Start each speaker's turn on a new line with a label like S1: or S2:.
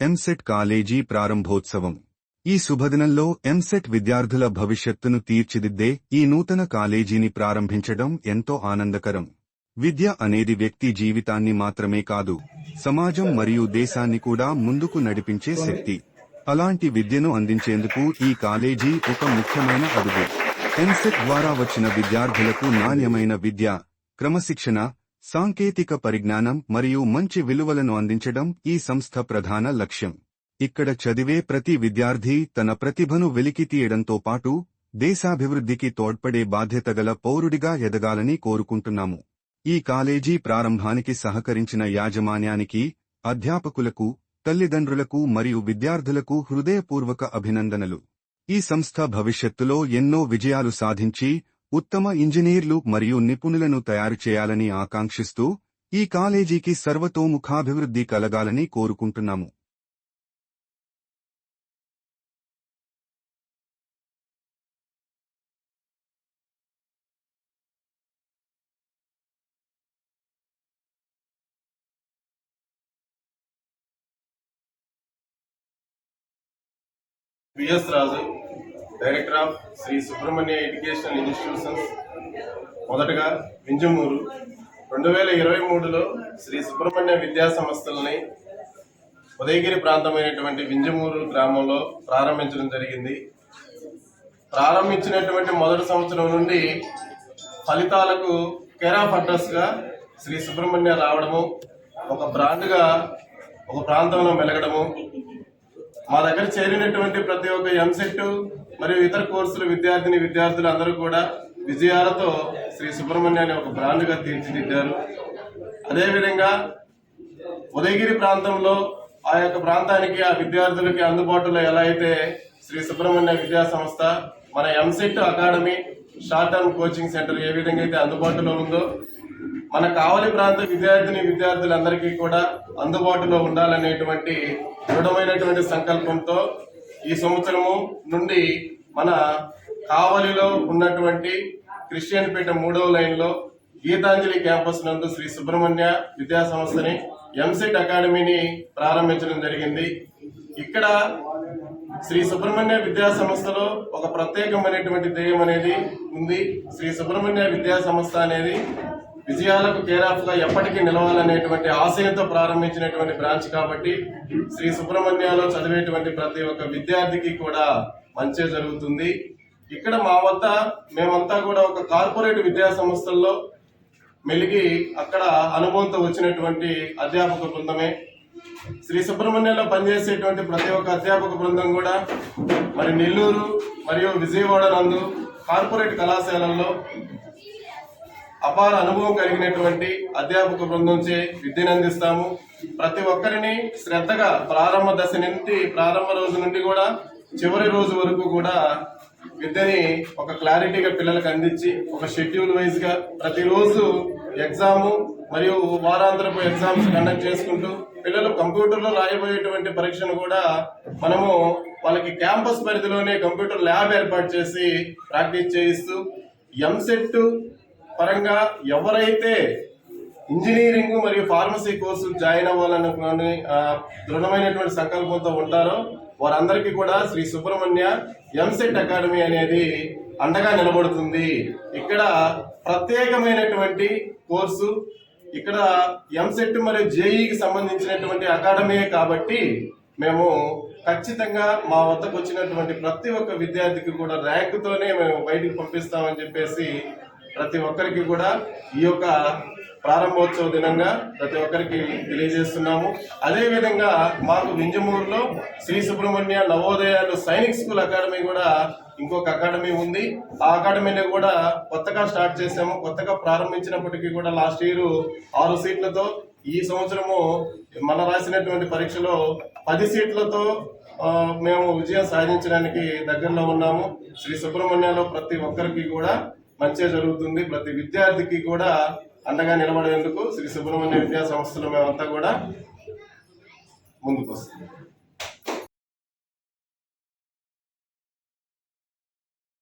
S1: EAMCET college ప్రారంభోత్సవం. ఈ శుభదినంలో ఎంసెట్ విద్యార్థుల భవిష్యత్తును తీర్చిదిద్దే ఈ నూతన కాలేజీని ప్రారంభించడం ఎంతో ఆనందకరం. విద్య అనేది వ్యక్తి జీవితాన్ని మాత్రమే కాదు సమాజం మరియు దేశాన్ని కూడా ముందుకు నడిపించే శక్తి. అలాంటి విద్యను అందించేందుకు ఈ కాలేజీ ఒక ముఖ్యమైన అడుగు. ఎంసెట్ ద్వారా వచ్చిన విద్యార్థులకు నాణ్యమైన విద్య క్రమశిక్షణ సాంకేతిక పరిజ్ఞానం మరియు మంచి విలువలను అందించడం ఈ సంస్థ ప్రధాన లక్ష్యం. ఇక్కడ చదివే ప్రతి విద్యార్థి తన ప్రతిభను వెలికితీయడంతో పాటు దేశాభివృద్ధికి తోడ్పడే బాధ్యతగల పౌరుడిగా ఎదగాలని కోరుకుంటున్నాము. ఈ కాలేజీ ప్రారంభానికి సహకరించిన యాజమాన్యానికి అధ్యాపకులకు తల్లిదండ్రులకు మరియు విద్యార్థులకు హృదయపూర్వక అభినందనలు. ఈ సంస్థ భవిష్యత్తులో ఎన్నో విజయాలు సాధించి ఉత్తమ ఇంజనీర్లు మరియు నిపుణులను తయారు చేయాలని ఆకాంక్షిస్తూ ఈ కాలేజీకి సర్వతోముఖాభివృద్ధి కలగాలని కోరుకుంటున్నాము.
S2: BS Raju director of Sri Subrahmanya educational institutions మొదటగా వింజమూరు. రెండు వేల ఇరవై మూడులో శ్రీ సుబ్రహ్మణ్య విద్యా సంస్థలని ఉదయగిరి ప్రాంతమైనటువంటి వింజమూరు గ్రామంలో ప్రారంభించడం జరిగింది. ప్రారంభించినటువంటి మొదటి సంవత్సరం నుండి ఫలితాలకు కేరా అడ్రస్గా శ్రీ సుబ్రహ్మణ్య రావడము ఒక బ్రాండ్గా ఒక ప్రాంతంలో మెలగడము మా దగ్గర చేరినటువంటి ప్రతి ఒక్క ఎంసెట్ మరియు ఇతర కోర్సుల విద్యార్థిని విద్యార్థులు అందరూ కూడా విజయాలతో శ్రీ సుబ్రహ్మణ్యాన్ని ఒక బ్రాండ్గా తీర్చిదిద్దారు. అదేవిధంగా ఉదయగిరి ప్రాంతంలో ఆ యొక్క ప్రాంతానికి ఆ విద్యార్థులకి అందుబాటులో ఎలా అయితే శ్రీ సుబ్రహ్మణ్య విద్యా సంస్థ మన EAMCET academy short term coaching centre ఏ విధంగా అయితే అందుబాటులో ఉందో మన కావలి ప్రాంత విద్యార్థిని విద్యార్థులందరికీ కూడా అందుబాటులో ఉండాలనేటువంటి దృఢమైనటువంటి సంకల్పంతో ఈ సంవత్సరము నుండి మన కావలిలో ఉన్నటువంటి క్రిస్టియన్పేట మూడవ లైన్లో గీతాంజలి క్యాంపస్ నందు శ్రీ సుబ్రహ్మణ్య విద్యా సంస్థని ఎంసెట్ అకాడమీని ప్రారంభించడం జరిగింది. ఇక్కడ శ్రీ సుబ్రహ్మణ్య విద్యా సంస్థలో ఒక ప్రత్యేకమైనటువంటి ధ్యేయం అనేది ఉంది. శ్రీ సుబ్రహ్మణ్య విద్యా సంస్థ అనేది విజయాలకు కేరాఫ్గా ఎప్పటికీ నిలవాలనేటువంటి ఆశయంతో ప్రారంభించినటువంటి బ్రాంచ్ కాబట్టి శ్రీ సుబ్రహ్మణ్యంలో చదివేటువంటి ప్రతి ఒక్క విద్యార్థికి కూడా మంచి జరుగుతుంది. ఇక్కడ మా వద్ద మేమంతా కూడా ఒక కార్పొరేట్ విద్యా సంస్థల్లో మెలిగి అక్కడ అనుభవంతో వచ్చినటువంటి అధ్యాపక బృందమే. శ్రీ సుబ్రహ్మణ్యంలో పనిచేసేటువంటి ప్రతి ఒక్క అధ్యాపక బృందం కూడా మరి నెల్లూరు మరియు విజయవాడ నందు కార్పొరేట్ కళాశాలల్లో అపార అనుభవం కలిగినటువంటి అధ్యాపక బృందంచే విద్యను అందిస్తాము ప్రతి ఒక్కరిని శ్రద్ధగా ప్రారంభ దశ నుండి ప్రారంభ రోజు నుండి కూడా చివరి రోజు వరకు కూడా విద్యని ఒక క్లారిటీగా పిల్లలకు అందించి ఒక షెడ్యూల్ వైజ్గా ప్రతిరోజు ఎగ్జాము మరియు వారాంతరపు ఎగ్జామ్స్ కండక్ట్ చేసుకుంటూ పిల్లలు కంప్యూటర్లో రాయబోయేటువంటి పరీక్షను కూడా మనము వాళ్ళకి క్యాంపస్ పరిధిలోనే కంప్యూటర్ ల్యాబ్ ఏర్పాటు చేసి ప్రాక్టీస్ చేయిస్తూ ఎంసెట్ పరంగా ఎవరైతే ఇంజనీరింగ్ మరియు ఫార్మసీ కోర్సు జాయిన్ అవ్వాలనుకుని దృఢమైనటువంటి సంకల్పంతో ఉంటారో వారందరికీ కూడా శ్రీ సుబ్రహ్మణ్య ఎంసెట్ అకాడమీ అనేది అండగా నిలబడుతుంది. ఇక్కడ ప్రత్యేకమైనటువంటి కోర్సు ఇక్కడ ఎంసెట్ మరియు జేఈకి సంబంధించినటువంటి అకాడమీ కాబట్టి మేము ఖచ్చితంగా మా వద్దకు వచ్చినటువంటి ప్రతి ఒక్క విద్యార్థికి కూడా ర్యాంకుతోనే మేము బయటికి పంపిస్తామని చెప్పేసి ప్రతి ఒక్కరికి కూడా ఈ యొక్క ప్రారంభోత్సవ దినంగా ప్రతి ఒక్కరికి తెలియజేస్తున్నాము. అదేవిధంగా మాకు వింజమూరులో శ్రీ సుబ్రహ్మణ్య నవోదయాలు సైనిక్ స్కూల్ అకాడమీ కూడా ఇంకొక అకాడమీ ఉంది. ఆ అకాడమీని కూడా కొత్తగా స్టార్ట్ చేసాము కొత్తగా ప్రారంభించినప్పటికీ కూడా లాస్ట్ ఇయర్ ఆరు సీట్లతో ఈ సంవత్సరము మన రాసినటువంటి పరీక్షలో పది సీట్లతో మేము విజయం సాధించడానికి దగ్గరలో ఉన్నాము. శ్రీ సుబ్రహ్మణ్యలో ప్రతి ఒక్కరికి కూడా మంచిగా జరుగుతుంది. ప్రతి విద్యార్థికి కూడా అండగా నిలబడేందుకు శ్రీ సుబ్రహ్మణ్య విద్యా సంస్థలు మేమంతా కూడా ముందుకు వస్తుంది